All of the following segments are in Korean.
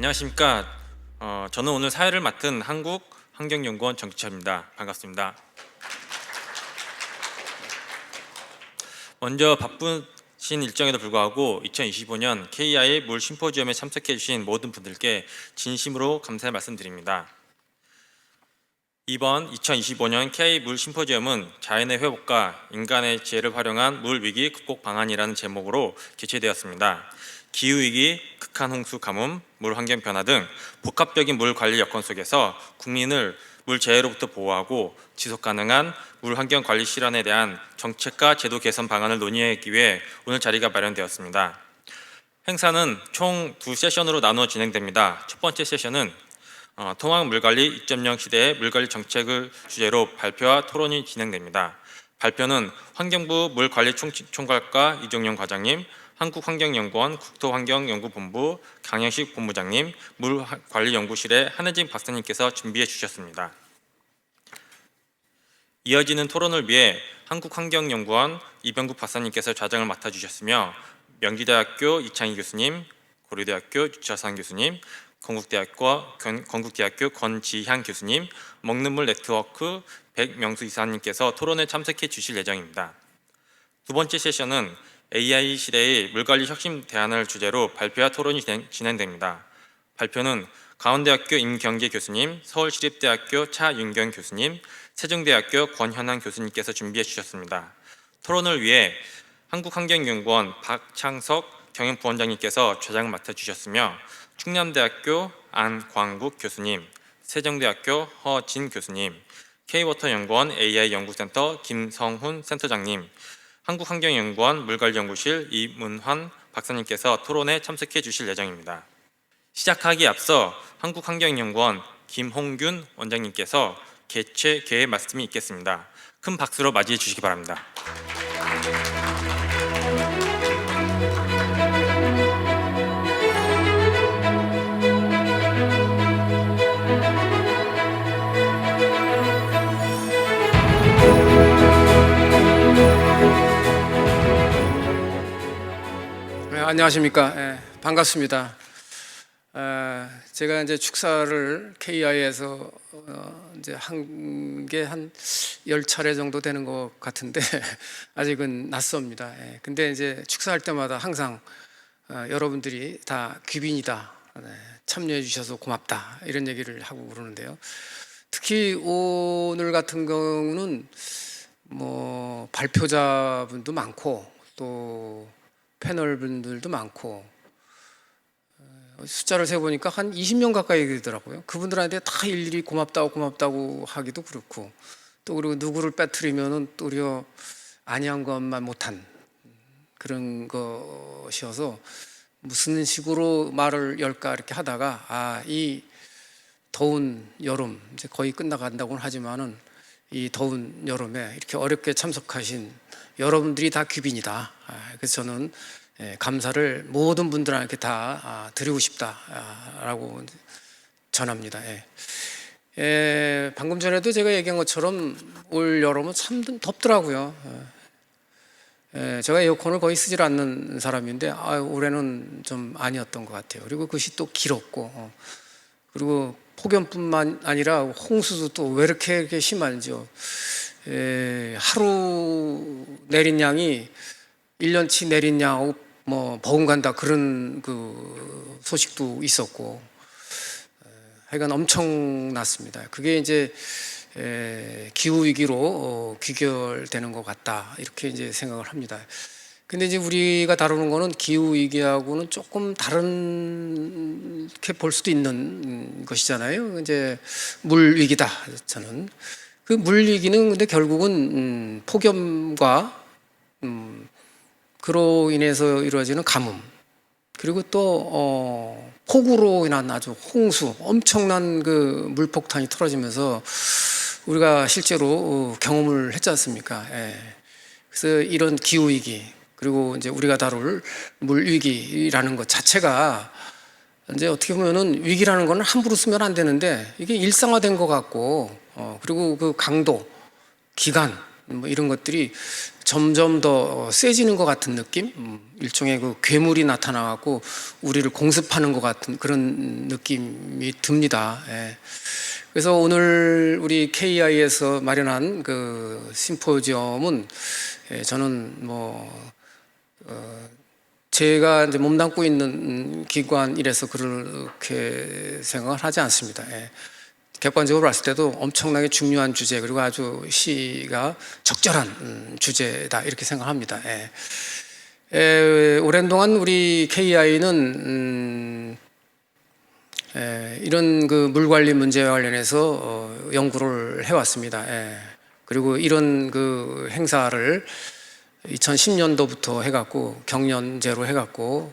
안녕하십니까. 어, 저는 오늘 사회를 맡은 한국 환경연구원 정기철입니다. 반갑습니다. 먼저 바쁘신 일정에도 불구하고 2025년 KI 물 심포지엄에 참석해 주신 모든 분들께 진심으로 감사의 말씀드립니다. 이번 2025년 KI 물 심포지엄은 자연의 회복과 인간의 지혜를 활용한 물 위기 극복 방안이라는 제목으로 개최되었습니다. 기후 위기, 극한 홍수 가뭄, 물 환경 변화 등 복합적인 물 관리 여건 속에서 국민을 물 재해로부터 보호하고 지속 가능한 물 환경 관리 실현에 대한 정책과 제도 개선 방안을 논의하기 위해 오늘 자리가 마련되었습니다. 행사는 총 두 세션으로 나누어 진행됩니다. 첫 번째 세션은 어, 통학 물관리 2.0 시대의 물관리 정책을 주제로 발표와 토론이 진행됩니다. 발표는 환경부 물관리총괄과 이종영 과장님, 한국환경연구원 국토환경연구본부 강영식 본부장님, 물관리연구실의 한혜진 박사님께서 준비해 주셨습니다. 이어지는 토론을 위해 한국환경연구원 이병국 박사님께서 좌장을 맡아주셨으며 명지대학교 이창희 교수님, 고려대학교 유차산 교수님, 건국대학교 건- 건국대학교 권지향 교수님, 먹는 물 네트워크 백명수 이사님께서 토론에 참석해 주실 예정입니다. 두 번째 세션은 AI 시대의 물관리 혁신 대안을 주제로 발표와 토론이 진행- 진행됩니다. 발표는 강원대학교 임경계 교수님, 서울시립대학교 차윤경 교수님, 세종대학교 권현환 교수님께서 준비해 주셨습니다. 토론을 위해 한국환경연구원 박창석 경영부원장님께서 좌장을 맡아 주셨으며 충남대학교 안광국 교수님, 세종대학교 허진 교수님, K워터 연구원 AI연구센터 김성훈 센터장님, 한국환경연구원 물관리연구실 이문환 박사님께서 토론에 참석해 주실 예정입니다. 시작하기 앞서 한국환경연구원 김홍균 원장님께서 개최 계획 말씀이 있겠습니다. 큰 박수로 맞이해 주시기 바랍니다. 안녕하십니까. 예, 반갑습니다. 에, 제가 이제 축사를 KI에서 어, 이제 한 게 한 열 차례 정도 되는 것 같은데 아직은 낯섭니다. 예, 근데 이제 축사할 때마다 항상 어, 여러분들이 다 귀빈이다. 네, 참여해 주셔서 고맙다. 이런 얘기를 하고 그러는데요. 특히 오늘 같은 경우는 뭐 발표자분도 많고 또 패널 분들도 많고 어, 숫자를 세 보니까 한 20명 가까이 되더라고요. 그분들한테 다 일일이 고맙다고 고맙다고 하기도 그렇고 또 그리고 누구를 빼뜨리면은 또 우리가 아니한 것만 못한 그런 것이어서 무슨 식으로 말을 열까 이렇게 하다가 아 이 더운 여름 이제 거의 끝나간다고는 하지만은 이 더운 여름에 이렇게 어렵게 참석하신 여러분들이 다 귀빈이다. 아, 그래서 저는 예, 감사를 모든 분들한테 다 아, 드리고 싶다라고 전합니다. 예. 예, 방금 전에도 제가 얘기한 것처럼 올 여름은 참 덥더라고요. 예, 예, 제가 에어컨을 거의 쓰질 않는 사람인데 아, 올해는 좀 아니었던 것 같아요. 그리고 그것이 또 길었고 어, 그리고 폭염뿐만 아니라 홍수도 또 왜 이렇게, 이렇게 심한지요. 에, 하루 내린 양이 1년치 내린 양하고 뭐 버금간다 그런 그 소식도 있었고 에, 하여간 엄청났습니다. 그게 이제 에, 기후 위기로 어, 귀결되는 것 같다 이렇게 이제 생각을 합니다. 근데 이제 우리가 다루는 거는 기후 위기하고는 조금 다른 게 볼 수도 있는 음, 것이잖아요. 이제 물 위기다 저는 그 물 위기는 근데 결국은 음, 폭염과 음, 그로 인해서 이루어지는 가뭄 그리고 또 어, 폭우로 인한 아주 홍수 엄청난 그 물폭탄이 터져지면서 우리가 실제로 어, 경험을 했지 않습니까? 예. 그래서 이런 기후 위기 그리고 이제 우리가 다룰 물 위기라는 것 자체가 이제 어떻게 보면은 위기라는 거는 함부로 쓰면 안 되는데 이게 일상화된 것 같고 어 그리고 그 강도, 기간 뭐 이런 것들이 점점 더 세지는 것 같은 느낌, 음, 일종의 그 괴물이 나타나갖고 우리를 공습하는 것 같은 그런 느낌이 듭니다. 예. 그래서 오늘 우리 KI에서 마련한 그 심포지엄은 예, 저는 뭐 어, 제가 이제 몸담고 있는 기관이라서 그렇게 생각을 하지 않습니다. 예. 객관적으로 봤을 때도 엄청나게 중요한 주제 그리고 아주 시가 적절한 음, 주제다 이렇게 생각합니다. 예. 에, 오랜 동안 우리 KI는 음, 에, 이런 그 물 관리 문제와 관련해서 어, 연구를 해왔습니다. 예. 그리고 이런 그 행사를 2010년도부터 해갖고 경년제로 해갖고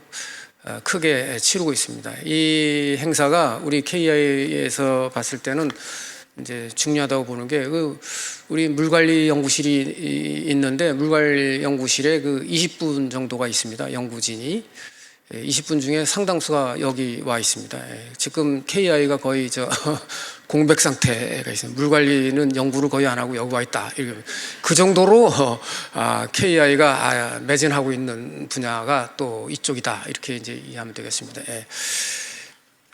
어, 크게 치르고 있습니다. 이 행사가 우리 KI에서 봤을 때는 이제 중요하다고 보는 게 그 우리 물관리 연구실이 이- 있는데 물관리 연구실에 그 20분 정도가 있습니다. 연구진이 20분 중에 상당수가 여기 와 있습니다. 예, 지금 KI가 거의 저 공백 상태가 있습니다. 물 관리는 연구를 거의 안 하고 여기 와 있다. 그 정도로 어, 아, KI가 아, 매진하고 있는 분야가 또 이쪽이다. 이렇게 이제 이해하면 되겠습니다. 예.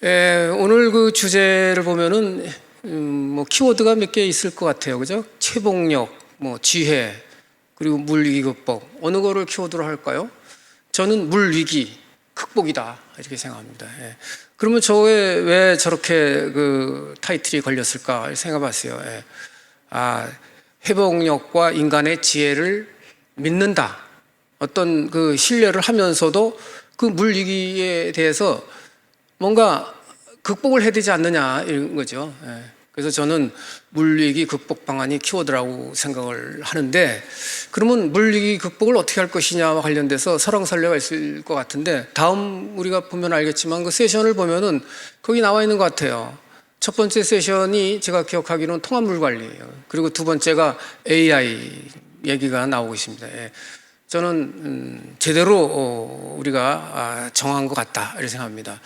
예, 오늘 그 주제를 보면은 음, 뭐 키워드가 몇 개 있을 것 같아요. 그죠? 최복력, 뭐 지혜, 그리고 물 위기 극복. 어느 거를 키워드로 할까요? 저는 물 위기 극복이다 이렇게 생각합니다. 예. 그러면 저에 왜 저렇게 그 타이틀이 걸렸을까 생각해봤어요. 예. 아 회복력과 인간의 지혜를 믿는다. 어떤 그 신뢰를 하면서도 그물 위기에 대해서 뭔가 극복을 해야 되지 않느냐 이런 거죠. 예. 그래서 저는 물위기 극복 방안이 키워드라고 생각을 하는데 그러면 물위기 극복을 어떻게 할 것이냐와 관련돼서 설왕설래가 있을 것 같은데 다음 우리가 보면 알겠지만 그 세션을 보면은 거기 나와 있는 것 같아요. 첫 번째 세션이 제가 기억하기로는 통합물 관리예요. 그리고 두 번째가 AI 얘기가 나오고 있습니다. 예. 저는 음, 제대로 어, 우리가 아, 정한 것 같다 이렇게 생각합니다.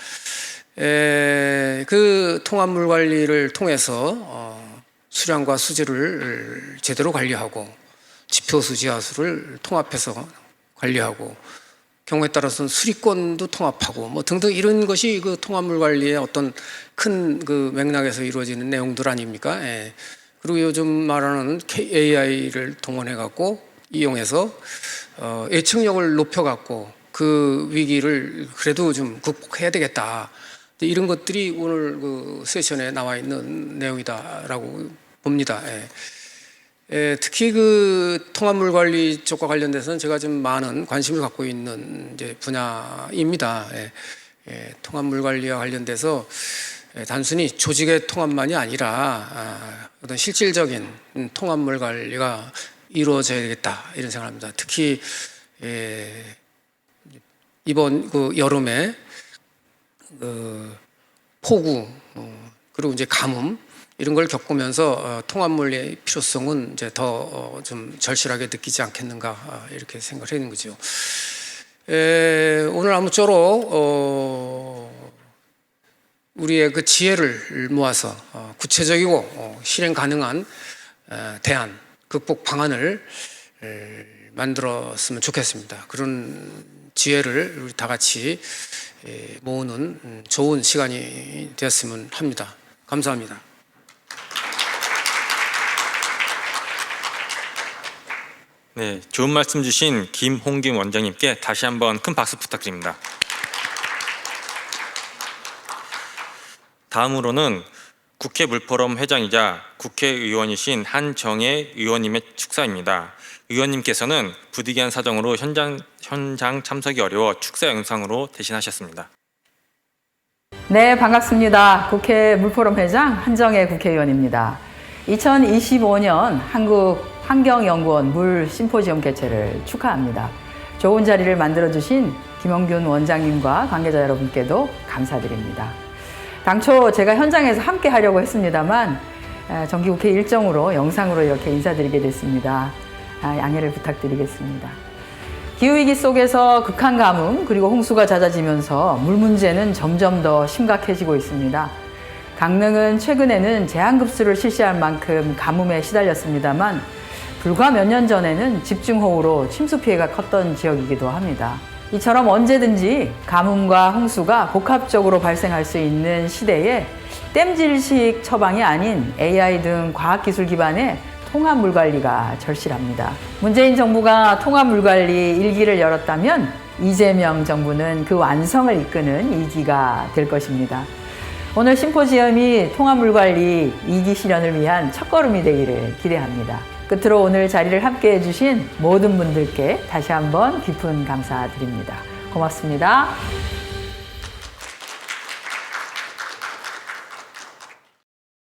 에, 그 통합물 관리를 통해서 어, 수량과 수질을 제대로 관리하고 지표 수 지하수를 통합해서 관리하고 경우에 따라서는 수리권도 통합하고 뭐 등등 이런 것이 그 통합물 관리의 어떤 큰 그 맥락에서 이루어지는 내용들 아닙니까? 예. 그리고 요즘 말하는 AI를 동원해 갖고 이용해서 어, 예측력을 높여 갖고 그 위기를 그래도 좀 극복해야 되겠다. 이런 것들이 오늘 그 세션에 나와 있는 내용이다라고 봅니다. 예. 예, 특히 그 통합물 관리 쪽과 관련돼서는 제가 좀 많은 관심을 갖고 있는 분야입니다. 예, 예, 통합물 관리와 관련돼서 예, 단순히 조직의 통합만이 아니라 아, 어떤 실질적인 음, 통합물 관리가 이루어져야 되겠다 이런 생각합니다. 특히 예, 이번 그 여름에 그 폭우 어, 그리고 이제 가뭄 이런 걸 겪으면서 어, 통합물의 필요성은 이제 더좀 절실하게 느끼지 않겠는가 아, 이렇게 생각을 하는 거죠. 에, 오늘 아무쪼록 어, 우리의 그 지혜를 모아서 어, 구체적이고 어, 실행 가능한 어, 대안 극복 방안을 에, 만들었으면 좋겠습니다. 그런 지혜를 우리 다 같이 에, 모으는 음, 좋은 시간이 되었으면 합니다. 감사합니다. 네, 좋은 말씀 주신 김홍김 원장님께 다시 한번 큰 박수 부탁드립니다. 다음으로는 국회 물포럼 회장이자 국회의원이신 한정혜 의원님의 축사입니다. 의원님께서는 부득이한 사정으로 현장 현장 참석이 어려워 축사 영상으로 대신하셨습니다. 네, 반갑습니다. 국회 물포럼 회장 한정혜 국회의원입니다. 2025년 한국 환경연구원 물 심포지엄 개최를 축하합니다. 좋은 자리를 만들어주신 김영균 원장님과 관계자 여러분께도 감사드립니다. 당초 제가 현장에서 함께 하려고 했습니다만 에, 정기국회 일정으로 영상으로 이렇게 인사드리게 됐습니다. 아, 양해를 부탁드리겠습니다. 기후위기 속에서 극한 가뭄 그리고 홍수가 잦아지면서 물 문제는 점점 더 심각해지고 있습니다. 강릉은 최근에는 제한급수를 실시할 만큼 가뭄에 시달렸습니다만 불과 몇 년 전에는 집중호우로 침수 피해가 컸던 지역이기도 합니다. 이처럼 언제든지 가뭄과 홍수가 복합적으로 발생할 수 있는 시대에 땜질식 처방이 아닌 AI 등 과학기술 기반의 통합 물 관리가 절실합니다. 문재인 정부가 통합 물 관리 일기를 열었다면 이재명 정부는 그 완성을 이끄는 이기가 될 것입니다. 오늘 심포지엄이 통합 물 관리 이기 실현을 위한 첫걸음이 되기를 기대합니다. 끝으로 오늘 자리를 함께 해주신 모든 분들께 다시 한번 깊은 감사드립니다. 고맙습니다.